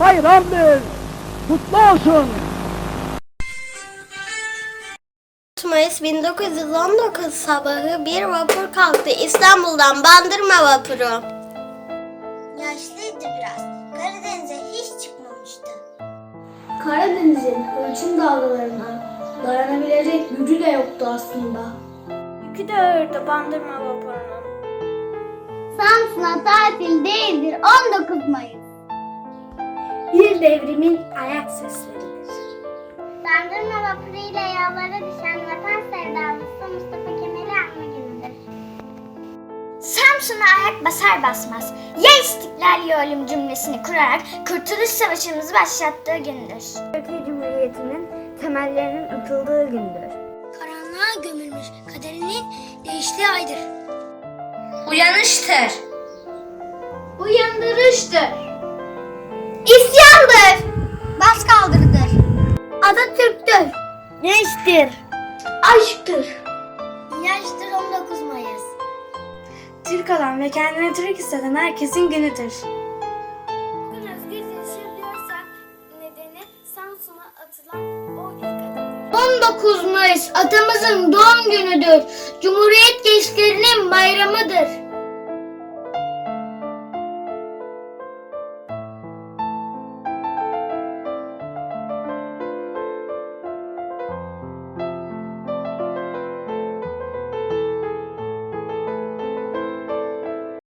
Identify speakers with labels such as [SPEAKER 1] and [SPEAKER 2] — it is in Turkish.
[SPEAKER 1] bayramdır. Kutlu olsun.
[SPEAKER 2] 4 Mayıs 1919 sabahı bir vapur kalktı İstanbul'dan Bandırma vapuru. Yaşlıydı biraz. Karadeniz'e hiç çıkmamıştı.
[SPEAKER 3] Karadeniz'in ölçüm dalgalarına dayanabilecek gücü de yoktu aslında.
[SPEAKER 2] Yükü de ağırdı Bandırma vapurunun.
[SPEAKER 3] Samsun'a tatil devrimin ayak sesleridir.
[SPEAKER 4] Bandırma vapuruyla yollara düşen vatan sevdalısı Mustafa Kemal'i anma günüdür. Samsun'a ayak basar basmaz ya istiklal ya ölüm cümlesini kurarak Kurtuluş Savaşımızı başlattığı gündür.
[SPEAKER 3] Türkiye Cumhuriyeti'nin temellerinin atıldığı gündür.
[SPEAKER 4] Karanlığa gömülmüş kaderinin değiştiği aydır.
[SPEAKER 2] Uyanıştır.
[SPEAKER 3] Uyandırıştır.
[SPEAKER 4] İsyandır. Baş kaldırıdır.
[SPEAKER 3] Atatürk'tür. Gençtir. Aşktır.
[SPEAKER 4] İnançtır 19 Mayıs.
[SPEAKER 3] Türk olan ve kendine Türk hisseden herkesin günüdür.
[SPEAKER 4] Özgürce yaşayabiliyorsak nedeni Samsun'a atılan o ilk adımdır.
[SPEAKER 3] 19 Mayıs atamızın doğum günüdür. Cumhuriyet gençlerinin bayramıdır.